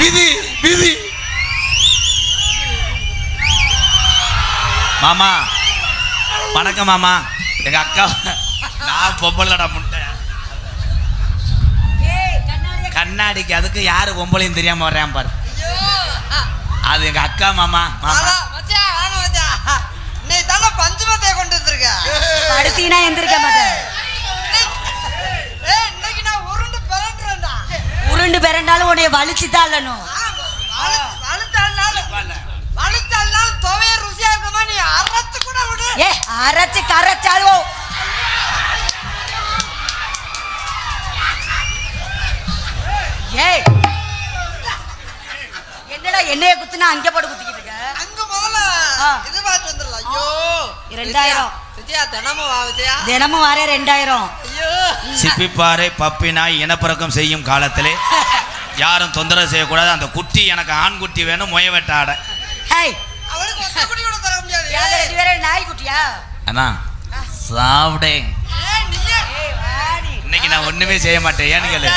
விதி விதி. மாமா வணக்கம் மாமா. எங்க அக்கா நான் பொம்பளடா முட்டை. கண்ணாடிக்கு அதுக்கு யாரு பொம்பளையும் தெரியாம வர்றேன் பாரு. அது எங்க அக்கா மாமா மாமா. இன்னைக்கு தாங்க பஞ்சமத்தைய கொண்டு வந்திருக்கேன். படுத்தீங்கன்னா எந்திரிக்க மாட்டேன் ஏய், இன்னைக்கு நான் உருண்டு பிறண்டுறேன்டா. உருண்டு பிறண்டாலும் உன்னைய வலிச்சு தான் அல்லணும் ஆ, வலு- வலுத்தாள்னாலும் வலுத்தாள்னாலும் துவைய ருசியா இருக்குமா நீ அரைச்சு கூட விடு ஏ அரைச்சு கரைச்சாலும் ஏய் என்னடா என்னைய குத்துனா அங்க போட்டு குத்திக்கிட்டு இருக்க? அங்க முதல்ல. இது பார்த்து வந்துடலாம். ஐயோ. ரெண்டாயிரம். தினமும் வரே ரெண்டாயிரம். சிப்பிப்பாறை பப்பி நாய் இனப்பெருக்கம் செய்யும் காலத்திலே யாரும் தொந்தரவு செய்யக்கூடாது. அந்த குட்டி எனக்கு ஆண் குட்டி வேணும் முய வெட்ட ஆட. ஹேய். அவளுக்கு ஒத்த குடி கூட தர முடியாது. யாரு ரெண்டு பேரும் நாய் குட்டியா? அண்ணா சாப்பிடே இன்னைக்கு நான் ஒண்ணுமே செய்ய மாட்டேன். ஏன்னு கேளு?